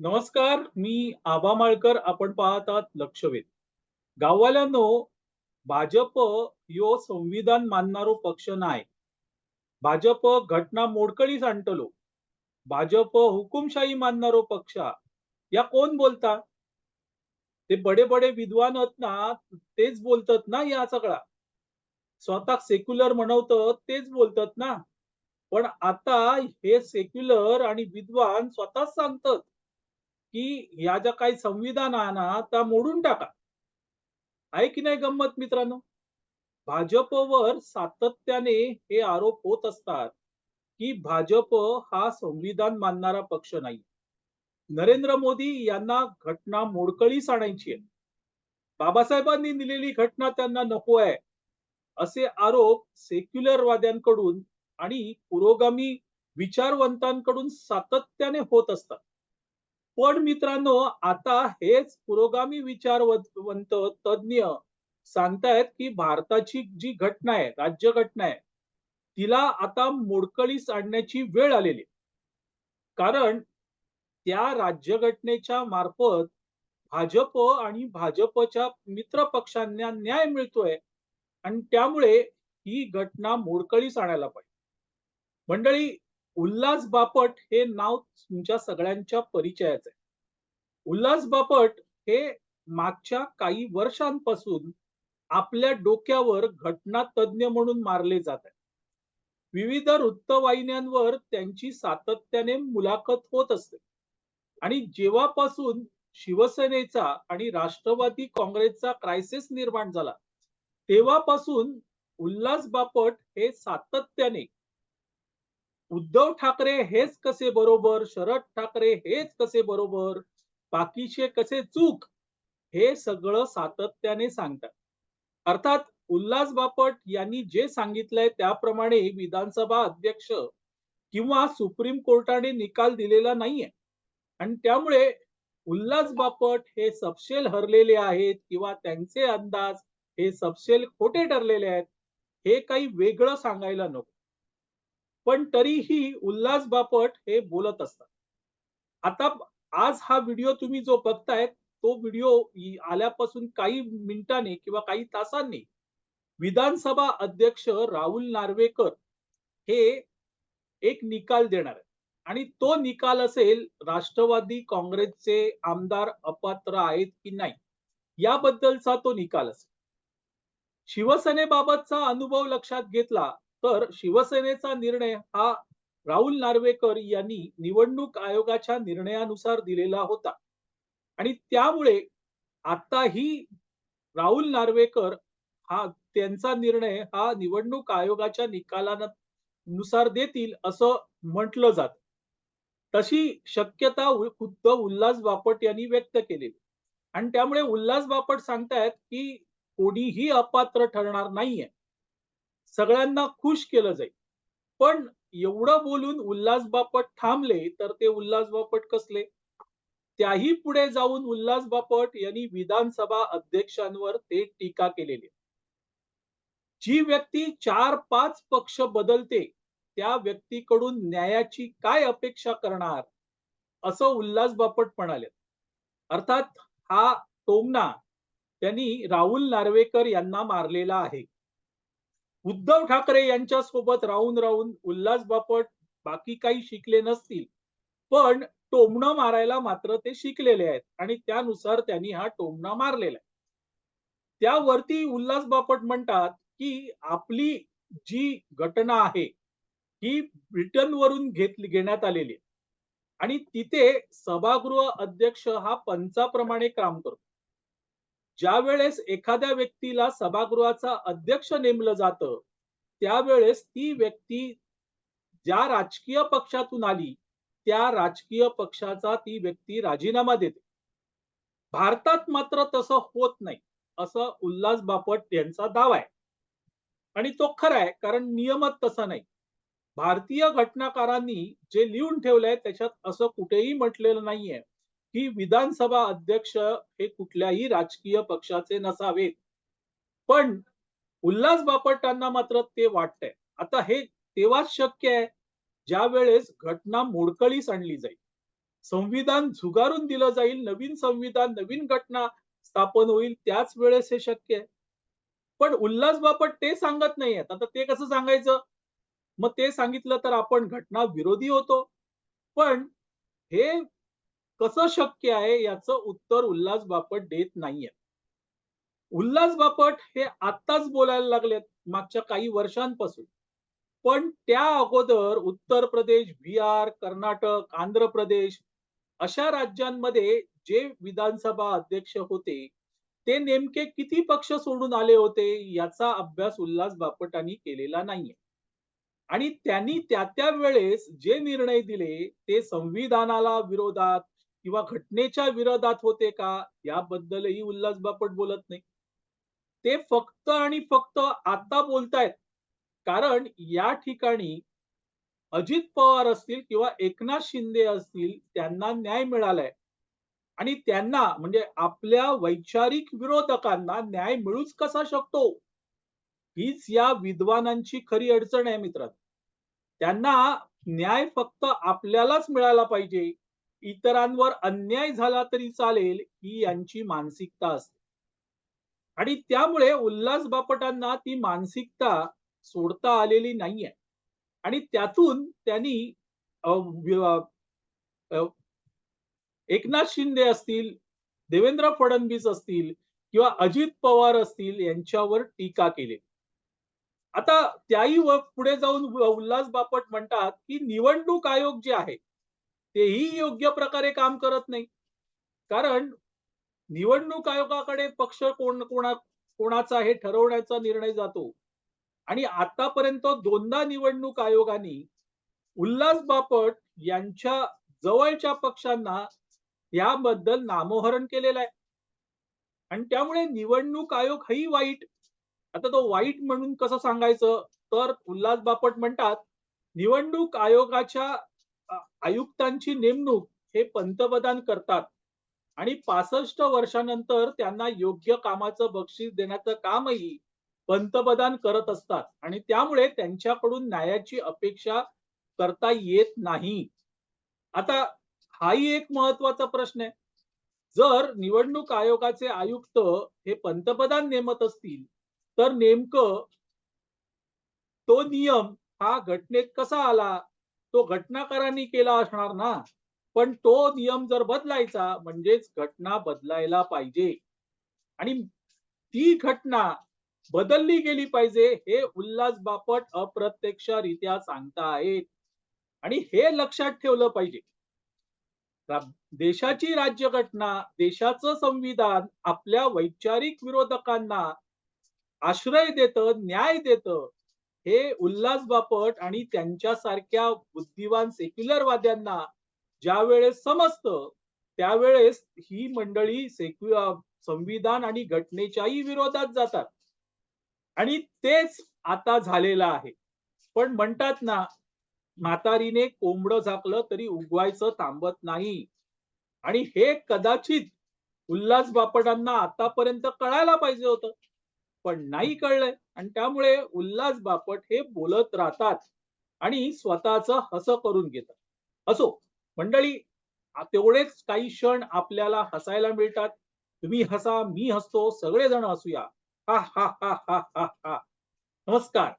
नमस्कार मी आबा माळकर. आपण पाहतात लक्षवेध. गाववाल्यांनो भाजप यो संविधान मानणारो पक्ष नाही भाजप घटना मोडकळीस आणतलो भाजप हुकुमशाही मानणारो पक्ष. या कोण बोलता? ते बडे बडे विद्वान ना तेच बोलतात ना या सगळा. स्वतः सेक्युलर म्हणवत तेच बोलतात ना. पण आता हे सेक्युलर आणि विद्वान स्वतःच सांगतात. की या ज्या काही संविधान आहे ना त्या मोडून टाका. आहे की नाही गंमत मित्रांनो? भाजपवर सातत्याने हे आरोप होत असतात की भाजप हा संविधान मानणारा पक्ष नाही नरेंद्र मोदी यांना घटना मोडकळीस आणायची आहे. बाबासाहेबांनी दिलेली घटना त्यांना नको आहे. असे आरोप सेक्युलरवाद्यांकडून आणि पुरोगामी विचारवंतांकडून सातत्याने होत असतात. पण मित्रांनो आता हेच पुरोगामी विचारवंत तज्ज्ञ सांगतायत की भारताची जी घटना आहे राज्य घटना आहे तिला आता मोडकळीस आणण्याची वेळ आलेली आहे. कारण त्या राज्यघटनेच्या मार्फत भाजप आणि भाजपच्या मित्र पक्षांना न्याय मिळतोय आणि त्यामुळे ही घटना मोडकळीस आणायला पाहिजे मंडळी उल्हास बापट हे नाव तुमच्या सगळ्यांच्या परिचयाचं आहे. उल्हास बापट हे मागच्या काही वर्षांपासून आपल्या डोक्यावर घटना तज्ञ म्हणून मारले जात आहे विविध वृत्तवाहिन्यांवर त्यांची सातत्याने मुलाखत होत असते. आणि जेव्हापासून शिवसेनेचा आणि राष्ट्रवादी काँग्रेसचा क्रायसिस निर्माण झाला तेव्हापासून उल्हास बापट हे सातत्याने उद्धव ठाकरे हेच कसे बरोबर? शरद ठाकरे हेच कसे बरोबर? बाकीचे कसे चूक? हे सगळं सातत्याने सांगतात. अर्थात उल्हास बापट यांनी जे सांगितलंय त्याप्रमाणे विधानसभा अध्यक्ष किंवा सुप्रीम कोर्टाने निकाल दिलेला नाहीये. आणि त्यामुळे उल्हास बापट हे सपशेल हरलेले आहेत किंवा त्यांचे अंदाज हे सपशेल खोटे ठरलेले आहेत हे काही वेगळं सांगायला नको. पण तरीही उल्हास बापट हे बोलत असतात. आता आज हा व्हिडिओ तुम्ही जो बघताय तो व्हिडिओ आल्यापासून काही मिनिटांनी किंवा काही तासांनी विधानसभा अध्यक्ष राहुल नार्वेकर हे एक निकाल देणार आहे आणि तो निकाल असेल राष्ट्रवादी काँग्रेसचे आमदार अपात्र आहेत की नाही याबद्दलचा तो निकाल असेल. शिवसेनेबाबतचा अनुभव लक्षात घेतला तर शिवसेनेचा निर्णय हा राहुल नार्वेकर यांनी निवडणूक आयोगाच्या निर्णयानुसार दिलेला होता. आणि त्यामुळे आताही राहुल नार्वेकर हा त्यांचा निर्णय हा निवडणूक आयोगाच्या निकालानुसार देतील असं म्हटलं जात. तशी शक्यता खुद्द उल्हास बापट यांनी व्यक्त केलेली. आणि त्यामुळे उल्हास बापट सांगतायत की कोणीही अपात्र ठरणार नाहीये. सगळ्यांना खुश केलं जाईल. पण एवढं बोलून उल्हास बापट थांबले तर ते उल्हास बापट कसले? त्याही पुढे जाऊन उल्हास बापट यांनी विधानसभा अध्यक्षांवर ते टीका केलेली. जी व्यक्ती चार पाच पक्ष बदलते त्या व्यक्तीकडून न्यायाची काय अपेक्षा करणार? असं उल्हास बापट म्हणाले. अर्थात हा टोमना त्यांनी राहुल नार्वेकर यांना मारलेला आहे. उद्धव ठाकरे यांच्या सोबत राहून राहून उल्हास बापट बाकी काही शिकले नसतील पण टोमणं मारायला मात्र ते शिकलेले आहेत आणि त्यानुसार त्यांनी हा टोमणा मारलेला आहे. त्यावरती उल्हास बापट म्हणतात की आपली जी घटना आहे ही ब्रिटनवरून घेत घेण्यात आलेली आहे. आणि तिथे सभागृह अध्यक्ष हा पंचाप्रमाणे काम करतो. ज्या वेळेस एखाद्या व्यक्तीला सभागृहाचा अध्यक्ष नेमलं जातं त्यावेळेस ती व्यक्ती ज्या राजकीय पक्षातून आली त्या राजकीय पक्षाचा ती व्यक्ती राजीनामा देते. भारतात मात्र तसं होत नाही असं उल्हास बापट यांचा दावा आहे. आणि तो खरा आहे कारण नियमच तसा नाही. भारतीय घटनाकारांनी जे लिहून ठेवलंय त्याच्यात असं कुठेही म्हटलेलं नाहीये. ही विधानसभा अध्यक्ष हे कुठल्याही राजकीय पक्षाचे नसावेत. पण उल्हास बापटांना मात्र ते वाटतंय. आता हे तेव्हाच शक्य आहे ज्या वेळेस घटना मोडकळीस आणली जाईल. संविधान झुगारून दिलं जाईल नवीन संविधान नवीन घटना स्थापन होईल त्याच वेळेस हे शक्य आहे. पण उल्हास बापट ते सांगत नाहीयेत. आता ते कसं सांगायचं? मग ते सांगितलं तर आपण घटना विरोधी होतो. पण हे कसं शक्य आहे याचं उत्तर उल्हास बापट देत नाहीये उल्हास बापट हे आत्ताच बोलायला लागलेत मागच्या काही वर्षांपासून. पण त्या अगोदर उत्तर प्रदेश बिहार कर्नाटक आंध्र प्रदेश अशा राज्यांमध्ये जे विधानसभा अध्यक्ष होते ते नेमके किती पक्ष सोडून आले होते याचा अभ्यास उल्हास बापटांनी केलेला नाहीये. आणि त्यांनी त्या त्या वेळेस जे निर्णय दिले ते संविधानाला विरोधात किंवा घटनेच्या विरोधात होते का? याबद्दलही उल्हास बापट बोलत नाही. ते फक्त आणि फक्त आता बोलतायत. कारण या ठिकाणी अजित पवार असतील किंवा एकनाथ शिंदे असतील त्यांना न्याय मिळालाय. आणि त्यांना म्हणजे आपल्या वैचारिक विरोधकांना न्याय मिळूच कसा शकतो? हीच या विद्वानांची खरी अडचण आहे मित्रांनो. त्यांना न्याय फक्त आपल्यालाच मिळाला पाहिजे. इतरांवर अन्याय झाला तरी चालेल ही यांची मानसिकता असते. आणि त्यामुळे उल्हास बापटांना ती मानसिकता सोडता आलेली नाहीये. आणि त्यातून त्यांनी एकनाथ शिंदे असतील देवेंद्र फडणवीस असतील किंवा अजित पवार असतील यांच्यावर टीका केली. आता त्याही पुढे जाऊन उल्हास बापट म्हणतात की निवडणूक आयोग जे आहे तेही योग्य प्रकारे काम करत नाही. कारण निवडणूक आयोगाकडे पक्ष कोण कोणा कोणाचा हे ठरवण्याचा निर्णय जातो. आणि आतापर्यंत दोनदा निवडणूक आयोगाने उल्हास बापट यांच्या जवळच्या पक्षांना याबद्दल नामोहरण केलेलं आहे. आणि त्यामुळे निवडणूक आयोग ही वाईट आता तो वाईट म्हणून कसं सांगायचं? तर उल्हास बापट म्हणतात निवडणूक आयोगाच्या आयुक्तांची नेमणूक हे पंतप्रधान करतात. आणि पासष्ट वर्षानंतर त्यांना योग्य कामाचं बक्षीस देण्याचं कामही पंतप्रधान करत असतात. आणि त्यामुळे त्यांच्याकडून न्यायाची अपेक्षा करता येत नाही. आता हाही एक महत्त्वाचा प्रश्न आहे. जर निवडणूक आयोगाचे आयुक्त हे पंतप्रधान नेमत असतील तर नेमकं तो नियम हा घटनेत कसा आला? तो घटनाकारांनी केला असणार ना? पण तो नियम जर बदलायचा म्हणजेच घटना बदलायला पाहिजे. आणि ती घटना बदलली गेली पाहिजे हे उल्हास बापट अप्रत्यक्षरित्या सांगतायत आणि हे लक्षात ठेवलं पाहिजे. देशाची राज्यघटना देशाचं संविधान आपल्या वैचारिक विरोधकांना आश्रय देतं न्याय देतं हे उल्हास बापट आणि त्यांच्यासारख्या बुद्धिवान सेक्युलरवाद्यांना ज्या वेळेस समजतं त्यावेळेस ही मंडळी सेक्यु संविधान आणि घटनेच्याही विरोधात जातात. आणि तेच आता झालेलं आहे. पण म्हणतात ना म्हातारीने कोंबडं झाकलं तरी उगवायचं थांबत नाही. आणि हे कदाचित उल्हास बापटांना आतापर्यंत कळायला पाहिजे होतं. पण नाही कळलंय. आणि त्यामुळे उल्हास बापट हे बोलत राहतात आणि स्वतःच हस करून घेतात. असो मंडळी तेवढेच काही क्षण आपल्याला हसायला मिळतात. तुम्ही हसा मी हसतो सगळेजण हसूया. हा हा हा हा हा हा. नमस्कार.